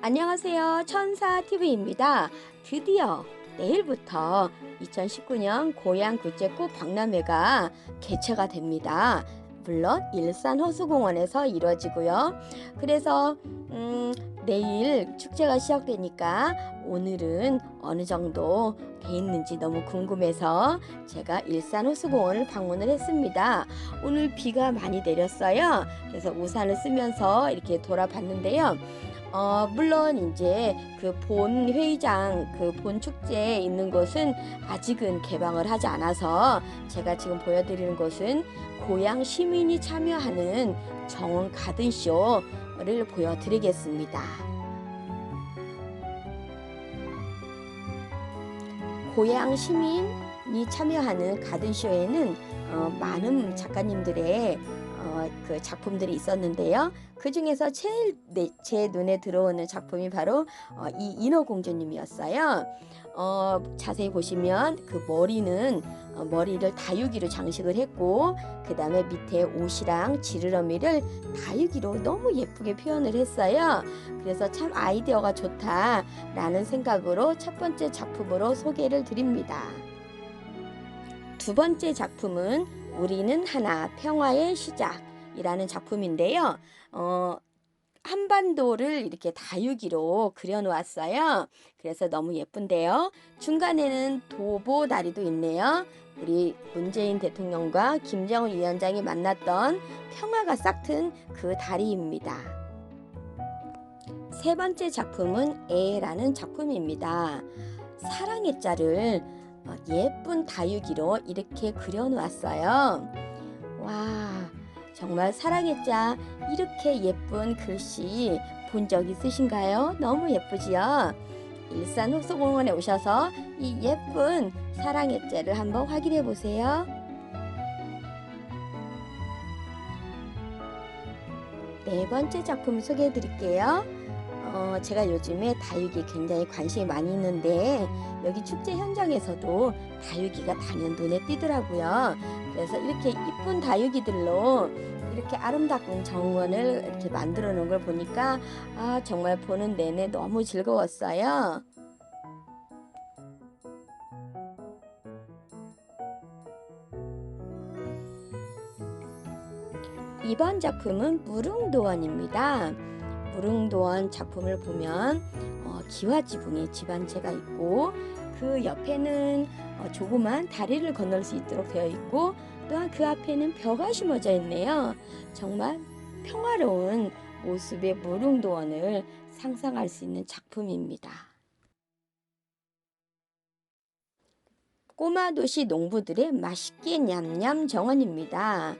안녕하세요. 천사TV입니다. 드디어 내일부터 2019년 고향국제꽃 박람회가 개최가 됩니다. 물론 일산 호수공원에서 이루어지고요. 그래서 음, 내일 축제가 시작되니까 오늘은 어느 정도 돼 있는지 너무 궁금해서 제가 일산 호수공원을 방문을 했습니다. 오늘 비가 많이 내렸어요. 그래서 우산을 쓰면서 이렇게 돌아봤는데요. 어, 물론 이제 그 본 회의장, 그 본 축제에 있는 곳은 아직은 개방을 하지 않아서 제가 지금 보여드리는 곳은 고향 시민이 참여하는 정원 가든쇼를 보여드리겠습니다. 고향 시민이 참여하는 가든쇼에는 어, 많은 작가님들의 어, 그 작품들이 있었는데요. 그 중에서 제일 내, 제 눈에 들어오는 작품이 바로 어, 이 인어공주님이었어요. 어, 자세히 보시면 그 머리는 어, 머리를 다육이로 장식을 했고 그 다음에 밑에 옷이랑 지느러미를 다육이로 너무 예쁘게 표현을 했어요. 그래서 참 아이디어가 좋다라는 생각으로 첫 번째 작품으로 소개를 드립니다. 두 번째 작품은 우리는 하나 평화의 시작 이라는 작품인데요. 어, 한반도를 이렇게 다육이로 그려놓았어요. 그래서 너무 예쁜데요. 중간에는 도보 다리도 있네요. 우리 문재인 대통령과 김정은 위원장이 만났던 평화가 싹튼 그 다리입니다. 세 번째 작품은 애라는 작품입니다. 사랑의 자를 어, 예쁜 다육이로 이렇게 그려놓았어요. 와, 정말 사랑의 자 이렇게 예쁜 글씨 본 적 있으신가요? 너무 예쁘지요? 일산 호수공원에 오셔서 이 예쁜 사랑의 자를 한번 확인해 보세요. 네 번째 작품 소개해 드릴게요. 어, 제가 요즘에 다육이 굉장히 관심이 많이 있는데 여기 축제 현장에서도 다육이가 단연 눈에 띄더라고요. 그래서 이렇게 이쁜 다육이들로 이렇게 아름다운 정원을 이렇게 만들어 놓은 걸 보니까 아 정말 보는 내내 너무 즐거웠어요. 이번 작품은 무릉도원입니다. 무릉도원 작품을 보면 어, 기와 지붕에 집한 채가 있고 그 옆에는 어, 조그만 다리를 건널 수 있도록 되어 있고 또한 그 앞에는 벼가 심어져 있네요. 정말 평화로운 모습의 무릉도원을 상상할 수 있는 작품입니다. 꼬마 도시 농부들의 맛있게 냠냠 정원입니다.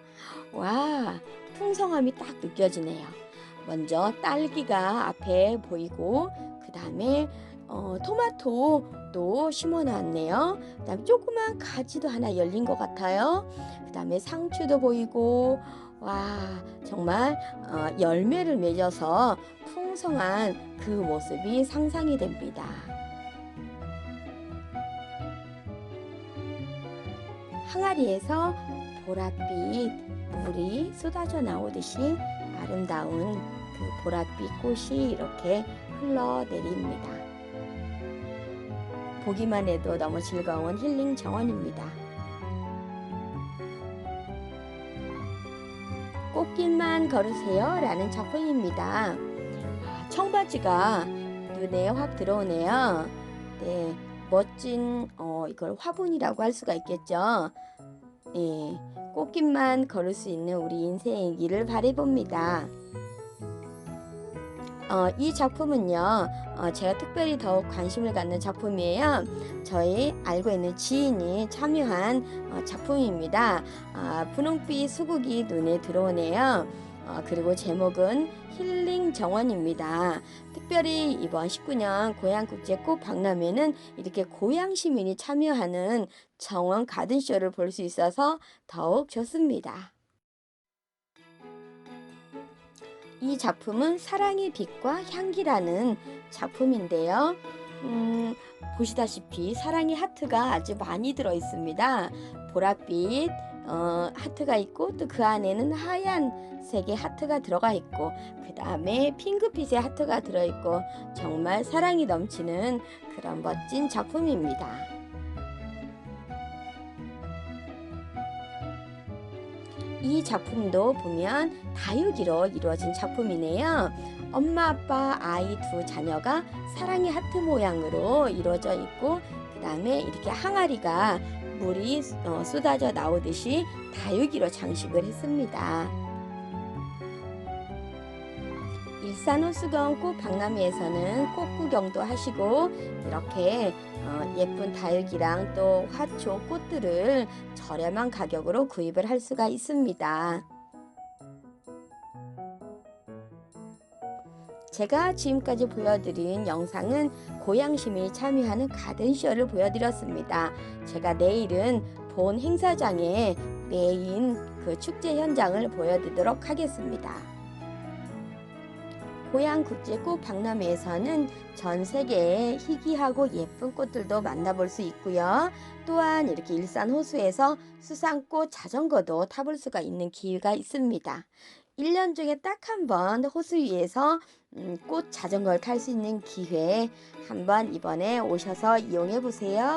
와, 풍성함이 딱 느껴지네요. 먼저 딸기가 앞에 보이고 그 다음에 어, 토마토도 심어놨네요. 그 다음에 조그만 가지도 하나 열린 것 같아요. 그 다음에 상추도 보이고 와 정말 어, 열매를 맺어서 풍성한 그 모습이 상상이 됩니다. 항아리에서 보랏빛 물이 쏟아져 나오듯이 아름다운 그 보랏빛 꽃이 이렇게 흘러내립니다. 보기만 해도 너무 즐거운 힐링 정원입니다. 꽃길만 걸으세요 라는 작품입니다. 아, 청바지가 눈에 확 들어오네요. 네, 멋진 어, 이걸 화분이라고 할 수가 있겠죠. 예, 꽃길만 걸을 수 있는 우리 인생의 길을 바라봅니다. 어, 이 작품은요, 어, 제가 특별히 더욱 관심을 갖는 작품이에요. 저희 알고 있는 지인이 참여한 어, 작품입니다. 아, 분홍빛 수국이 눈에 들어오네요. 어, 그리고 제목은 힐링 정원입니다. 특별히 이번 19년 고향국제 꽃 박람회는 이렇게 고향 시민이 참여하는 정원 가든쇼를 볼 수 있어서 더욱 좋습니다. 이 작품은 사랑의 빛과 향기라는 작품인데요. 음, 보시다시피 사랑의 하트가 아주 많이 들어 있습니다. 보랏빛 어, 하트가 있고 또 그 안에는 하얀색의 하트가 들어가 있고 그 다음에 핑크빛의 하트가 들어 있고 정말 사랑이 넘치는 그런 멋진 작품입니다. 이 작품도 보면 다육이로 이루어진 작품이네요. 엄마, 아빠, 아이 두 자녀가 사랑의 하트 모양으로 이루어져 있고 그 다음에 이렇게 항아리가 물이 어, 쏟아져 나오듯이 다육이로 장식을 했습니다. 산 호수경 꽃 박람회에서는 꽃 구경도 하시고 이렇게 어, 예쁜 다육이랑 또 화초 꽃들을 저렴한 가격으로 구입을 할 수가 있습니다. 제가 지금까지 보여드린 영상은 고양시민이 참여하는 가든쇼를 보여드렸습니다. 제가 내일은 본 행사장의 메인 그 축제 현장을 보여드리도록 하겠습니다. 고양 국제꽃 박람회에서는 전 세계의 희귀하고 예쁜 꽃들도 만나볼 수 있고요. 또한 이렇게 일산 호수에서 수상꽃 자전거도 타볼 수가 있는 기회가 있습니다. 1년 중에 딱 한 번 호수 위에서 음, 꽃 자전거를 탈 수 있는 기회 한번 이번에 오셔서 이용해 보세요.